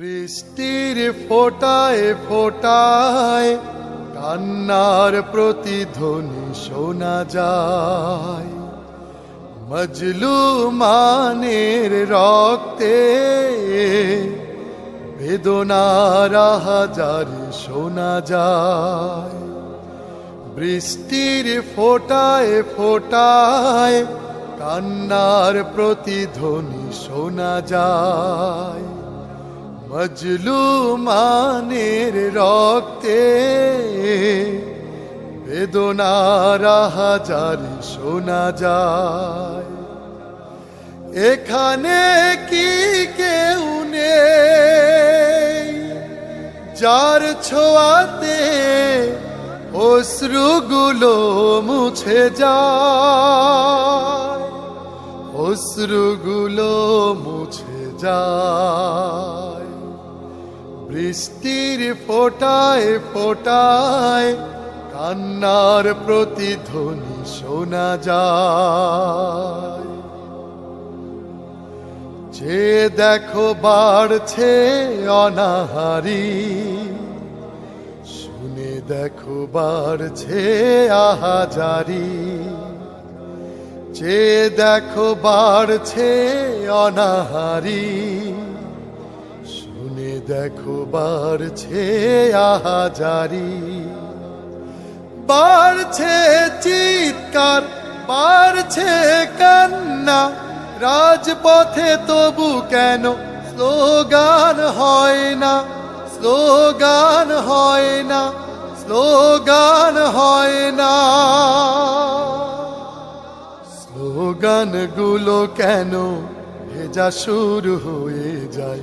বৃষ্টির ফোটায় ফোটায়, কান্নার প্রতিধ্বনি শোনা যায়। মজলু মানের রক্তে বেদনার হাজারি শোনা যায়। বৃষ্টির ফোটায় ফোটায়, কান্নার প্রতিধ্বনি শোনা যায়। মজলু মানের রক্তে বেদনার হাজারি শোনা যায়। এখানে কি কেউ নেই, যার ছোঁয়াতে অশ্রুগুলো মুছে যায়। অশ্রুগুলো মুছে যায়। বৃষ্টির ফোটায় ফোটায় কান্নার প্রতিধ্বনি শোনা যায়। যে দেখো বাড়ছে অনাহারি, শুনে দেখো বাড়ছে আহাজারি। যে দেখো বাড়ছে অনাহারি দেখো বাড়ছে আহাজারি। বাড়ছে চিৎকার, বাড়ছে কান্না। রাজপথে তবু কেন স্লোগান হয় না? স্লোগান হয় না? স্লোগান হয় না? স্লোগানগুলো কেন ভেজা শুরু হয়ে যায়?